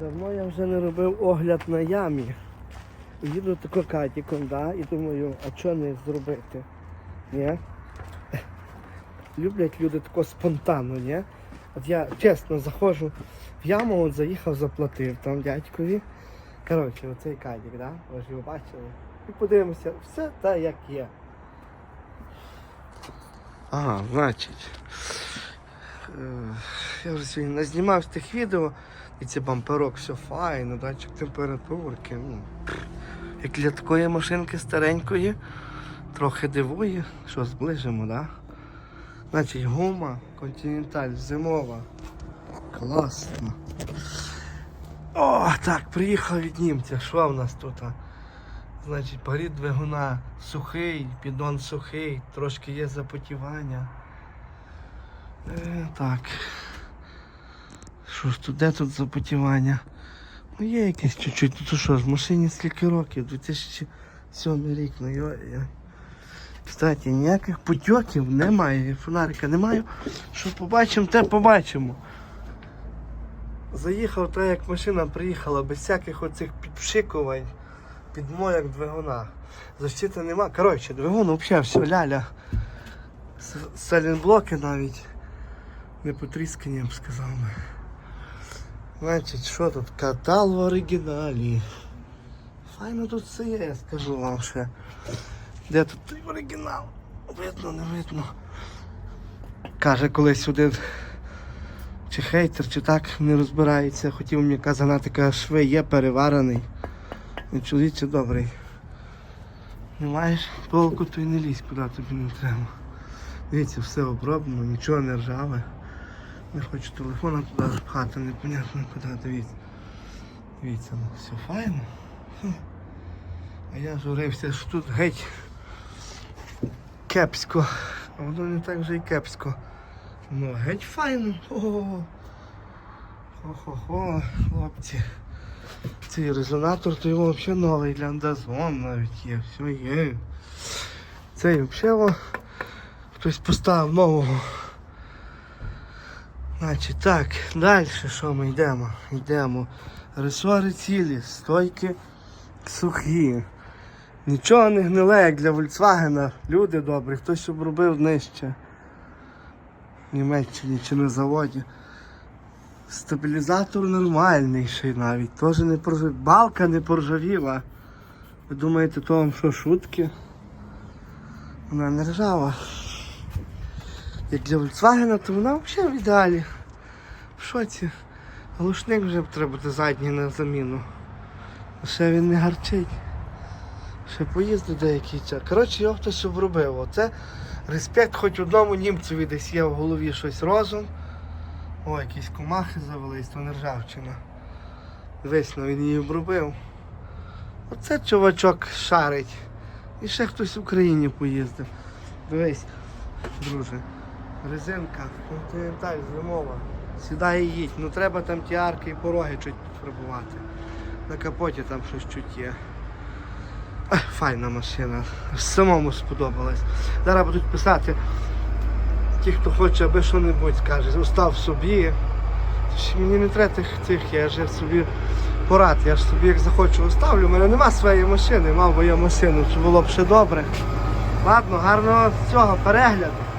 Давно я вже не робив огляд на ямі. Їду тако катіком, да, і думаю, а що не зробити? Ні? Люблять люди тако спонтанно, ні? От я чесно заходжу в яму, от заїхав, заплатив там дядькові. Коротше, оцей катік, да? Ви ж його бачили. І подивимося, все так як є. Ага, значить. Я вже сьогодні назнімав з тих відео, і це бамперок, все файно, датчик температурки. Ну, як для такої машинки старенької, трохи дивує, що зближимо, да? Значить, гума Continental зимова. Класно. О, так, приїхав від німця. Що в нас тут? Значить, порід двигуна сухий, піддон сухий, трошки є запотівання. Е, так. Що ж тут, де тут запотівання? Ну є якесь чуть-чуть. Ну то що ж, машині скільки років? 2007 рік, ну йой. Кстати, ніяких потьоків немає, фонарика немає. Що побачимо, те побачимо. Заїхав так, як машина приїхала, без всяких оцих підпшикувань, підмояк двигуна. Защити нема. Коротше, двигун взагалі все ляля. С- Салінблоки навіть не потріскані, я б сказав. Значить, що тут? Катал в оригіналі. Файно тут все є, я скажу вам ще. Де тут той оригінал? Видно, не видно. Каже колись один чи хейтер, чи так не розбирається. Хотів мені казанати, каже, шви є переварений. І чоловіче добрий. Не маєш толку, то й не лізь, куди тобі не треба. Дивіться, все оброблено, нічого не ржаве. Не хочу телефона туди запхати, непонятно куди, дивіться. Дивіться, ну все файно. А я журився, що тут геть кепсько. А воно не так вже і кепсько. Ну, геть файно. Хо-хо-хо, хлопці. Цей резонатор, то його взагалі новий для андазон навіть є, все є. Цей взагалі хтось поставив нового. Значить так, далі що ми йдемо? Йдемо. Ресори цілі, стойки сухі. Нічого не гниле, як для Volkswagen. Люди добрі, хтось обробив нижче. В Німеччині чи на заводі. Стабілізатор нормальний навіть. Теж не проржавів. Балка не поржавіла. Ви думаєте, то вам що шутки? Вона не ржава. Як для Volkswagen, то вона взагалі в ідеалі. В шоці. Глушник вже треба буде задній на заміну. Ще він не гарчить. Ще поїздив деякий час. Коротше, його хтось обробив. Оце респект хоч одному німцеві десь є в голові щось розум. О, якісь комахи завелись, то не ржавчина. Дивись, ну він її обробив. Оце чувачок шарить. І ще хтось в Україні поїздив. Дивись, друже. Резинка, континенталь зимова. Сідай і їдь. Ну треба там ті арки і пороги чуть підфарбувати. На капоті там щось чуть є. Файна машина. Самому сподобалась. Зараз будуть писати. Ті, хто хоче, аби що-небудь скаже, остав собі. Мені не треба тих цих, я ж собі порад, я ж собі як захочу оставлю. У мене нема своєї машини, мав би я машину, чи було б ще добре. Ладно, гарного цього перегляду.